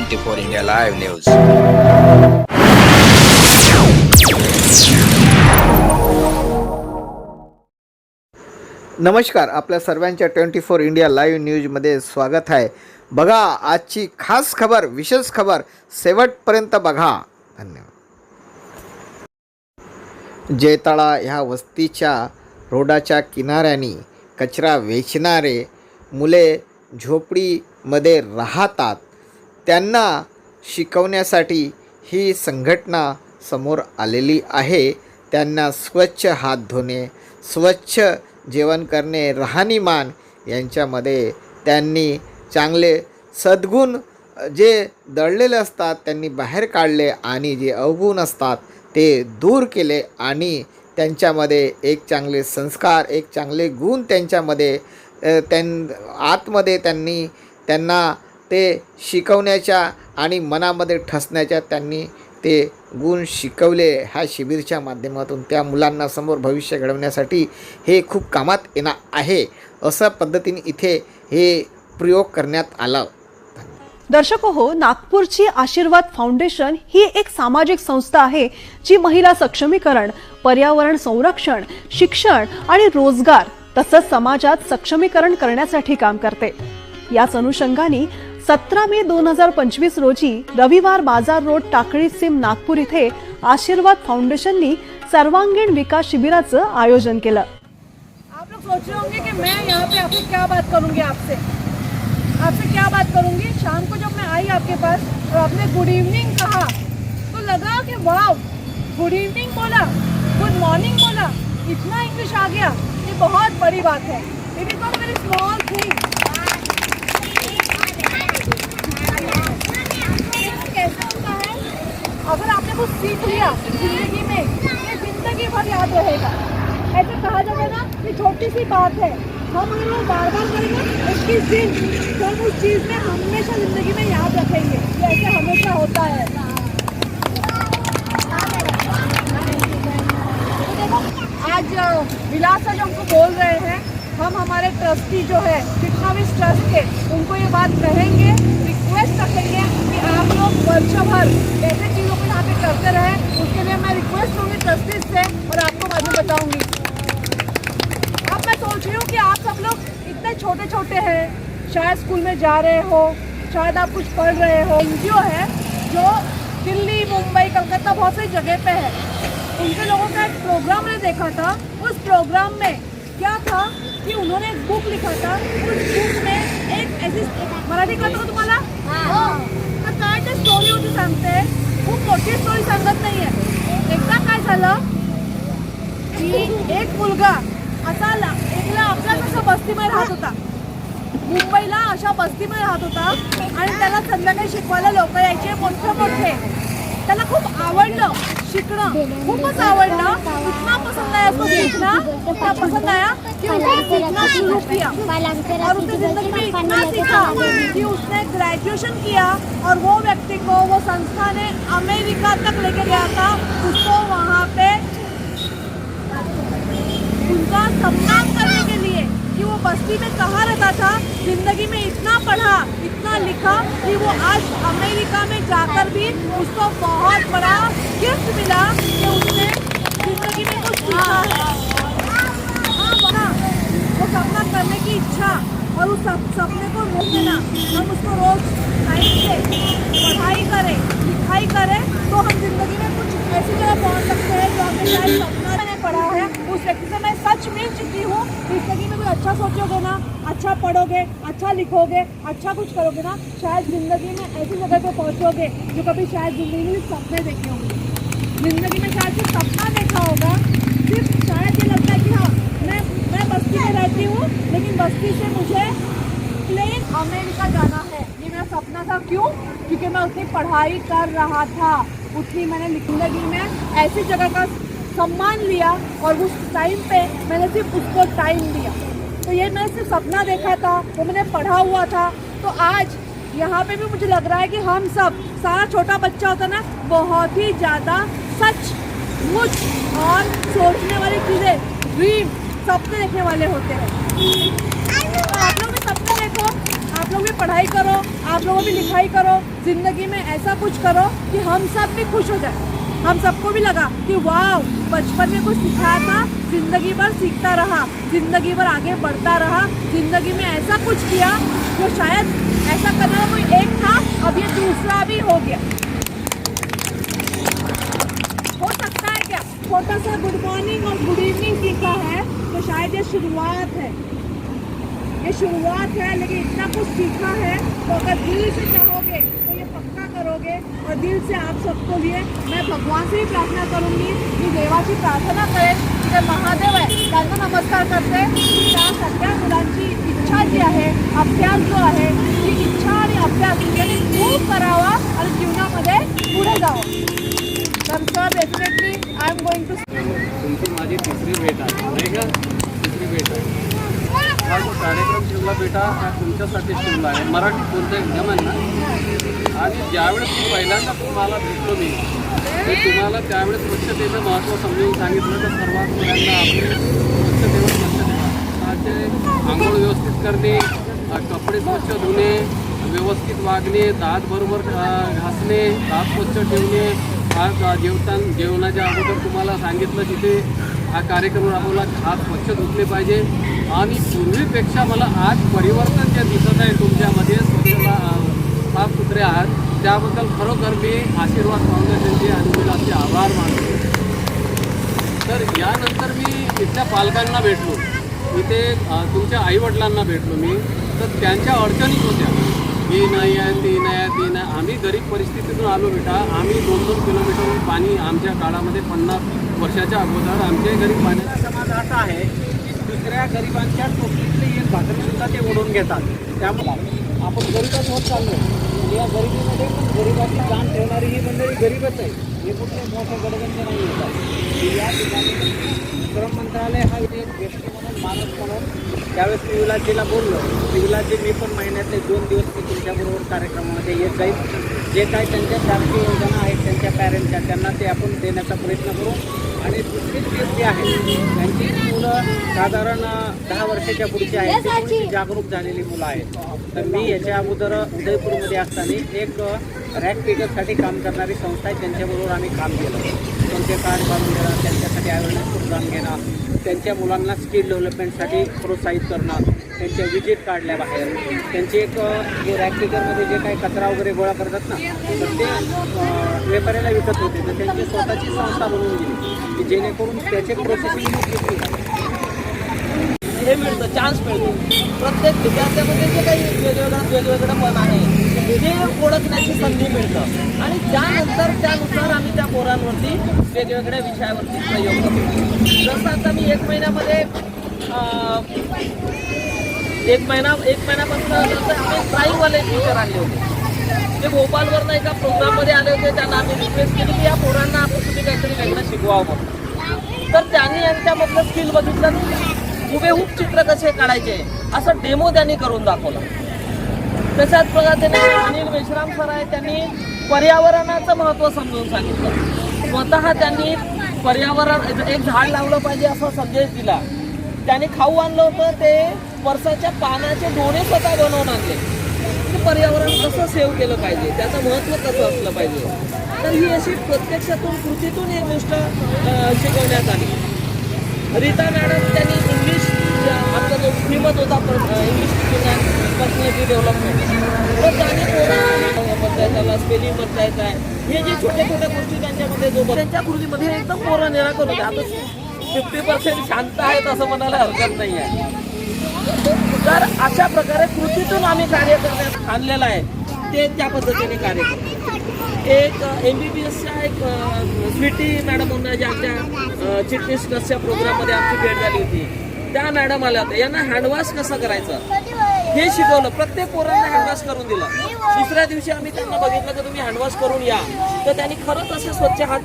Twenty four India live news. नमस्कार आपल्या सर्वांच्या ट्वेंटी फोर इंडिया लाईव्ह न्यूजमध्ये स्वागत आहे. बघा आजची खास खबर विशेष खबर शेवटपर्यंत बघा. धन्यवाद. जयताळा ह्या वस्तीच्या रोडाच्या किनाऱ्यानी कचरा वेचणारे मुले झोपडीमध्ये राहतात. त्यांना शिकवण्यासाठी ही संघटना समोर आलेली आहे. त्यांना स्वच्छ हात धुणे स्वच्छ जेवण करणे राहणीमान यांच्यामध्ये त्यांनी चांगले सद्गुण जे दळलेले असतात त्यांनी बाहेर काढले आणि जे अवगुण असतात ते दूर केले आणि त्यांच्यामध्ये एक चांगले संस्कार एक चांगले गुण त्यांच्यामध्ये त्यां आतमध्ये त्यांनी त्यांना ते शिकवण्याच्या आणि मनामध्ये ठसण्याच्या त्यांनी ते गुण शिकवले ह्या शिबिरच्या माध्यमातून. त्या मुलांना समोर भविष्य घडवण्यासाठी हे खूप कामात येणार आहे अशा पद्धतीने इथे हे प्रयोग करण्यात आला. दर्शक हो नागपूरची आशीर्वाद फाउंडेशन ही एक सामाजिक संस्था आहे जी महिला सक्षमीकरण पर्यावरण संरक्षण शिक्षण आणि रोजगार तसंच समाजात सक्षमीकरण करण्यासाठी काम करते. याच अनुषंगाने सतरा मे दोन हजार पंचवीस रोजी रविवार बाजार रोड टाकळी सिम नागपूर इथे आशीर्वाद फाउंडेशननी सर्वांगीण विकास शिबिराचं आयोजन केलं. आप लोग सोच रहे होंगे कि मैं यहाँ पे आपसे क्या बात करूँगी आपसे? आपसे क्या बात करूँगी? शाम को जब मैं आई आपके पास और आपने गुड इवनिंग कहा तो लगा कि वाह गुड इवनिंग बोला गुड मॉर्निंग बोला इतना इंग्लिश आ गया ये बहुत बड़ी बात है। It is not very small thing आपने कुछ सीख लिया ज़िंदगी में। ये ज़िंदगी भर याद रहेगा। ऐसे कहा जाता ना कि छोटी सी बात है। हम अगर वो बार बार करेंगे इक्कीस दिन तो हम उस चीज़ में हमेशा ज़िंदगी में याद रखेंगे कि ऐसे हमेशा होता है। तो आज विलास जो हमको बोल रहे हैं, हम हमारे ट्रस्टी जो है जितना भी ट्रस्ट के, उनको ये बात कहेंगे रिक्वेस्ट रखेंगे कि आप लोग वर्ष भर ऐसे चीज़ों को यहाँ पे करते रहें। उसके लिए मैं रिक्वेस्ट करूँगी ट्रस्टीज से और आपको बाद में बताऊँगी। अब मैं सोच रही हूँ कि आप सब लोग इतने छोटे छोटे हैं, शायद स्कूल में जा रहे हो, शायद आप कुछ पढ़ रहे हो। एनजीओ है जो दिल्ली, मुंबई, कलकत्ता बहुत सारी जगह पे है। उनके लोगों का एक प्रोग्राम मैंने देखा था। उस प्रोग्राम में क्या था कि उन्होंने एक बुक लिखा था। उस बुक में एक ऐसी मराठी का तुम्हाला हो. तर काय ते स्टोरी होती सांगते? खूप मोठी स्टोरी सांगत नाहीये. एकदा काय झालं? की एक मुलगा असा एकला आपल्याच असा बस्तीमध्ये राहत होता. मुंबईला अशा बस्तीमध्ये राहत होता आणि त्याला संध्याकाळी शिकवायला लोक यायचे मोठे मोठे त्याला खूप आवडलं. शिकणं. खूपच इतना पसंद आया उसको इतना पसंद आया कि उसने सीखना शुरू किया. और उसने ज़िंदगी में इतना सीखा. कि उसने ग्रेजुएशन किया और वो व्यक्ति को, वो संस्था ने अमेरिका तक लेके गया था, उसको वहाँ पे उनका सम्मान करने के वो बस्ती में कहाँ रहता था ज़िंदगी में इतना पढ़ा इतना लिखा कि वो आज अमेरिका में जाकर भी उसको बहुत बड़ा गिफ्ट मिला कि उसने ज़िंदगी में कुछ सीखा है। हाँ, वो सपना करने की इच्छा और उस सपने को रोक देना हम उसको रोज टाइम से पढ़ाई करें लिखाई करें तो हम ज़िंदगी में कुछ ऐसी जगह पहुँच सकते हैं जो हमें शायद सपना मैंने पढ़ा है। उस व्यक्ति से मैं सच मिल चुकी हूँ ज़िंदगी में कुछ अच्छा सोचोगे ना अच्छा पढ़ोगे अच्छा लिखोगे अच्छा कुछ करोगे ना, शायद ज़िंदगी में ऐसी जगह पर पहुँचोगे जो कभी शायद ज़िंदगी में सपने देखे होंगे। ज़िंदगी में शायद सिर्फ़ सपना देखा होगा, सिर्फ़ शायद ये लगता है कि हाँ मैं मैं बस्ती में रहती हूँ, लेकिन बस्ती से मुझे प्लेन अमेरिका जाना है सपना था क्यों? क्योंकि मैं उतनी पढ़ाई कर रहा था। उतनी मैंने ज़िंदगी में ऐसी जगह का सम्मान लिया और उस टाइम पे मैंने सिर्फ़ उसको टाइम दिया। तो ये मैंने सिर्फ़ सपना देखा था, वो मैंने पढ़ा हुआ था। तो आज यहाँ पे भी मुझे लग रहा है कि हम सब, सारा छोटा बच्चा होता ना, बहुत ही ज़्यादा सच मुझ और सोचने वाली चीज़ें ड्रीम सपने देखने वाले होते हैं तो आप लोग भी सपने देखो आप लोग भी पढ़ाई करो, आप लोग भी लिखाई करो, ज़िंदगी में ऐसा कुछ करो कि हम सब भी खुश हो जाए। हम सबको भी लगा कि वाह बचपन में कुछ सिखाया था, ज़िंदगी भर सीखता रहा, ज़िंदगी भर आगे बढ़ता रहा, ज़िंदगी में ऐसा कुछ किया जो शायद ऐसा करने कोई एक था, अब ये दूसरा भी हो गया। हो सकता है क्या? छोटा सा गुड मॉर्निंग और गुड इवनिंग सीखा है तो शायद ये शुरुआत है। ये शुरुआत है, लेकिन इतना कुछ सीखा है तो अगर दिल से चाहोगे तो ये पक्का करोगे और दिल से आप सबको लिए मैं भगवान से ही प्रार्थना करूँगी मी देवाची प्रार्थना करेन की महादेव आहे त्यांना नमस्कार करते की त्या सगळ्या मुलांची इच्छा जी आहे, अभ्यास जो ती इच्छा आणि अभ्यास खूप करावा आणि जीवनामध्ये पुढे जावं. तर sir definitely I am going to तुमची माझी तिसरी भेट आहे का? हा जो कार्यक्रम ठेवला बेटा हा तुमच्यासाठी ठेवला आहे. मराठी कोणत्या जमेल आणि ज्यावेळेस मी पहिल्यांदा तुम्हाला भेटलो मी ते तुम्हाला त्यावेळेस स्वच्छतेचं महत्त्व समजून सांगितलं तर सर्वात मुलांना आपले स्वच्छतेवर लक्ष द्या. आंघोळ व्यवस्थित करणे कपडे स्वच्छ धुणे व्यवस्थित वागणे दात बरोबर घासणे दात स्वच्छ ठेवणे हा अ, जेवताना जेवणाच्या अगोदर तुम्हाला सांगितलं तिथे हा कार्यक्रम राबवला. खास स्वच्छ धुतले पाहिजे. आणि पूर्वीपेक्षा मला आज परिवर्तन जे दिसत आहे तुमच्यामध्ये स्वच्छता साफ सुथरे आहात त्याबद्दल खरोखर मी आशीर्वाद फाउंडेशनचे आणि मुलाचे आभार मानतो. तर यानंतर मी इथल्या पालकांना भेटलो. इथे तुमच्या आईवडिलांना भेटलो मी. तर त्यांच्या अडचणीच होत्या. ही नाही आहे ती नाही आहे ती नाही आम्ही गरीब परिस्थितीतून आलो बेटा. आम्ही दोन दोन किलोमीटरवर पाणी आमच्या काळामध्ये पन्नास वर्षाच्या अगोदर आमच्या गरीब पाण्याचा समाज असा आहे की दुसऱ्या गरिबांच्या टोपलीतली एक भाकरीसुद्धा ते ओढून घेतात. त्यामुळे आपण गरीबच होत चाललो या गरिबीमध्ये पण गरिबाची जाण ठेवणारी ही मंडळी गरीबच आहे. हे कुठले मोठे गडगंज नाही होतात या ठिकाणी श्रम मंत्रालय हा एक व्यक्ती म्हणून माणूस म्हणून त्यावेळेस मी विलाजीला बोललो. की मी पण महिन्यातले दोन दिवस मी तुमच्याबरोबर कार्यक्रमामध्ये येत जाईल जे काही त्यांच्या शासकीय योजना आहेत त्यांच्या पॅरेंटच्या त्यांना ते आपण देण्याचा प्रयत्न करू. आणि दुसरी स्टेप जी आहे त्यांची मुलं साधारण दहा वर्षाच्या पुढची आहेत. ती जागरूक झालेली मुलं आहेत. तर मी याच्या अगोदर उदयपूरमध्ये असताना एक रॅक पिकअपसाठी काम करणारी संस्था आहे. त्यांच्याबरोबर आम्ही काम केलं. कोणते कार्ड बांधून देणं त्यांच्यासाठी अवेअरनेस प्रोग्राम घेणं त्यांच्या मुलांना स्किल डेव्हलपमेंटसाठी प्रोत्साहित करणं त्यांच्या विजेट काढल्या बाहेर. त्यांचे एक जे रॅक जे काही कचरा वगैरे गोळा करतात ना तर ते व्यापाऱ्याला विकत होते. तर त्यांची स्वतःची संस्था बनवून गेली की जेणेकरून त्याचे प्रोसेसिंग हे मिळतं चान्स मिळतो. प्रत्येक विद्यार्थ्यामध्ये जे काही वेगवेगळं वेगवेगळं मन आहे ते ओळखण्याची संधी मिळतं. आणि त्यानंतर त्यानुसार आम्ही त्या पोरांवरती वेगवेगळ्या विषयावरती प्रयोग करतो. जसं आता मी एक महिन्यामध्ये एक महिना एक महिन्यापासून नंतर आम्ही ड्राईव्हवाले टीचर आणले होते. ते भोपाळवरनं एका प्रोग्राममध्ये आले होते. त्यांना आम्ही रिक्वेस्ट केली की या पोरांना आपण तुम्ही काहीतरी वेगळं शिकवावं म्हणून. तर त्यांनी यांच्यामधलं स्किल बघितलं हुबेहूब चित्र कसे काढायचे असं डेमो त्यांनी करून दाखवलं. तशाच पद्धतीने अनिल मेश्राम सर आहे त्यांनी पर्यावरणाचं महत्त्व समजून सांगितलं. स्वतः त्यांनी पर्यावरण एक झाड लावलं पाहिजे असा संदेश दिला. त्यांनी खाऊ आणलं होतं ते वर्षाच्या पानाचे दोन्ही स्वतः बनवून आणले. पर्यावरण कसं सेव्ह केलं पाहिजे त्याचं महत्त्व कसं असलं पाहिजे. तर ही अशी प्रत्यक्षातून कृतीतून एक गोष्ट शिकवण्यात आली. रीता मॅडम त्यांनी इंग्लिश आमचा आपला जो श्रीमत होता इंग्लिश स्पीकिंग पर्सनॅलिटी डेव्हलपमेंट. तर त्यांनी म्हणता त्याला स्पेलिंग म्हणता येत आहे हे जे छोट्या छोट्या गोष्टी त्यांच्यामध्ये जो त्यांच्या कृतीमध्ये एकदम पोरं निराकर होते. आता फिफ्टी पर्सेंट शांत आहेत असं म्हणायला हरकत नाही आहे तर अशा प्रकारे कृतीतून आम्ही कार्य करण्यात आणलेलं आहे. ते त्या पद्धतीने कार्य करतो. एक एम बी बी एसच्या एक स्वीटी मॅडम म्हणून जे आमच्या चिटणीस कसच्या प्रोग्राममध्ये आमची भेट झाली होती. त्या मॅडम आल्या होत्या. यांना हँडवॉश कसं करायचं? हे शिकवलं. प्रत्येक पोरांना हँडवॉश करून दिलं. दुसऱ्या दिवशी आम्ही त्यांना बघितलं की तुम्ही हँडवॉश करून या. तर त्यांनी खरंच असे स्वच्छ हात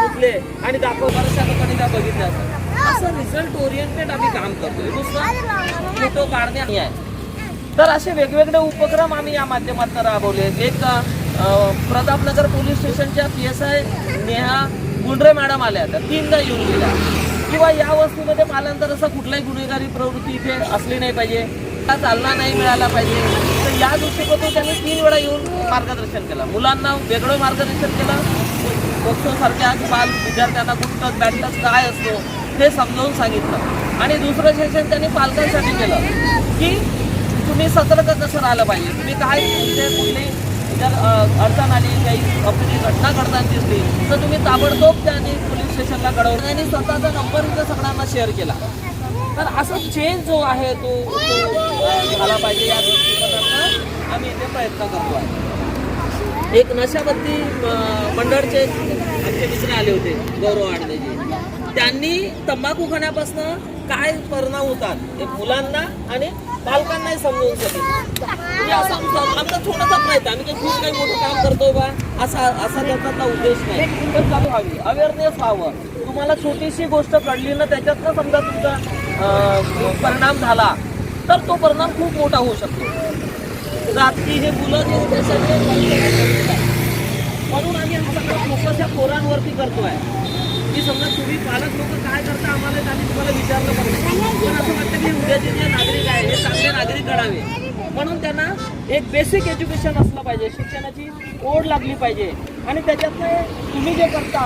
धुतले आणि दाखव. बऱ्याचशा लोकांनी त्या बघितल्या. असतात. असं रिझल्ट ओरिएंटेड आम्ही काम करतोय. दुसरं फोटो काढणे आहे तर असे वेगवेगळे उपक्रम आम्ही या माध्यमातून राबवले. एक प्रतापनगर पोलीस स्टेशनच्या P S I Neha Gundre madam आल्या त्या तीनदा येऊन गेल्या. किंवा या वस्तूमध्ये पाल्यानंतर असं कुठलाही गुन्हेगारी प्रवृत्ती इथे असली नाही पाहिजे. हा चालना नाही मिळाला पाहिजे. तर या दृष्टिकोनातून त्यांनी तीन वेळा येऊन मार्गदर्शन केलं. मुलांना वेगळं मार्गदर्शन केलं. सारख्या बाल विद्यार्थ्यांना कुठं बॅटच काय असतो हे समजावून सांगितलं. आणि दुसरं सेशन त्यांनी पालकांसाठी केलं. की तुम्ही सतर्क कसं राहिलं पाहिजे? तुम्ही काय तुमचे कुठली जर अडचण आली काही आपली घटना घडताना दिसली तर तुम्ही ताबडतोब त्यांनी पोलीस स्टेशनला कळवलं. आणि स्वतःचा नंबर इथं सगळ्यांना शेअर केला. तर असं चेंज जो आहे तो झाला पाहिजे या दृष्टीकोनातून आम्ही इथे प्रयत्न करतो आहे. एक नशाबंदी मंडळचे आमचे मित्र आले होते गौरव आडदेजी. त्यांनी तंबाखू खाण्यापासून काय परिणाम होतात ते मुलांना आणि पालकांनाही समजून शकेल म्हणजे असा आमचा थोडासा प्रयत्न आम्ही काही खूप काही मोठं काम करतोय बा. असा असा त्याचा उद्देश नाही. पण चालू व्हावी. अवेअरनेस व्हावं. तुम्हाला छोटीशी गोष्ट कळली ना त्याच्यातनं समजा तुमचा परिणाम झाला तर तो परिणाम खूप मोठा होऊ शकतो. जाती हे मुलं जे होते सगळे म्हणून आम्ही हा सगळा फोकस या पोरांवरती करतोय. की समजा तुम्ही पालक लोक काय करता आम्हाला आम्ही तुम्हाला विचारलं पण पण असं वाटतं की उद्याचे जे नागरिक आहे हे चांगले नागरिक घडावे. म्हणून त्यांना एक बेसिक एज्युकेशन असलं पाहिजे. शिक्षणाची ओढ लागली पाहिजे. आणि त्याच्यातनं तुम्ही जे करता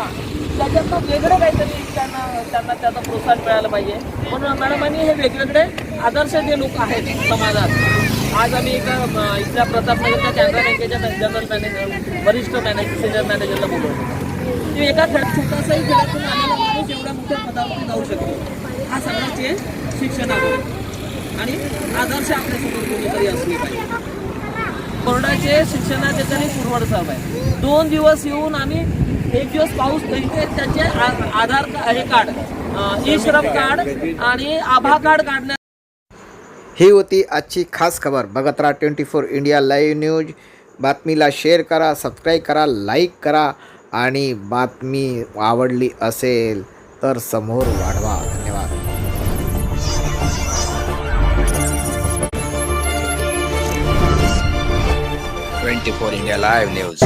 त्याच्यातनं वेगळं काहीतरी त्यांना त्यांना त्याचं प्रोत्साहन मिळालं पाहिजे. म्हणून मॅडमांनी हे वेगवेगळे आदर्श जे लोक आहेत समाजात आज आम्ही एका इथल्या प्रतापनगरच्या कॅनरा बँकेच्या जनरल मॅनेजर वरिष्ठ मॅनेजर सिनियर मॅनेजरला बोलवतो ते एका छोटासाही खेळातून आलेला माणूस एवढ्या मोठ्या पदावरून जाऊ शकतो. हा सगळा चेंज शिक्षणावर आणि आदर्श आपल्यासमोर कोणीतरी असले पाहिजे. कोरडाचे शिक्षणाचे त्यांनी पुरवड साहेब आहे दोन दिवस येऊन आम्ही एक दिवस पाऊस इथे त्याचे आधार हे कार्ड ई श्रम कार्ड आणि आभा कार्ड काढण्या ही होती आजची खास खबर. बघत राहा twenty four India live news. बातमीला share करा सबस्क्राईब करा लाईक करा. आणि बातमी आवडली असेल तर समोर वाढवा. धन्यवाद. Twenty four India live news.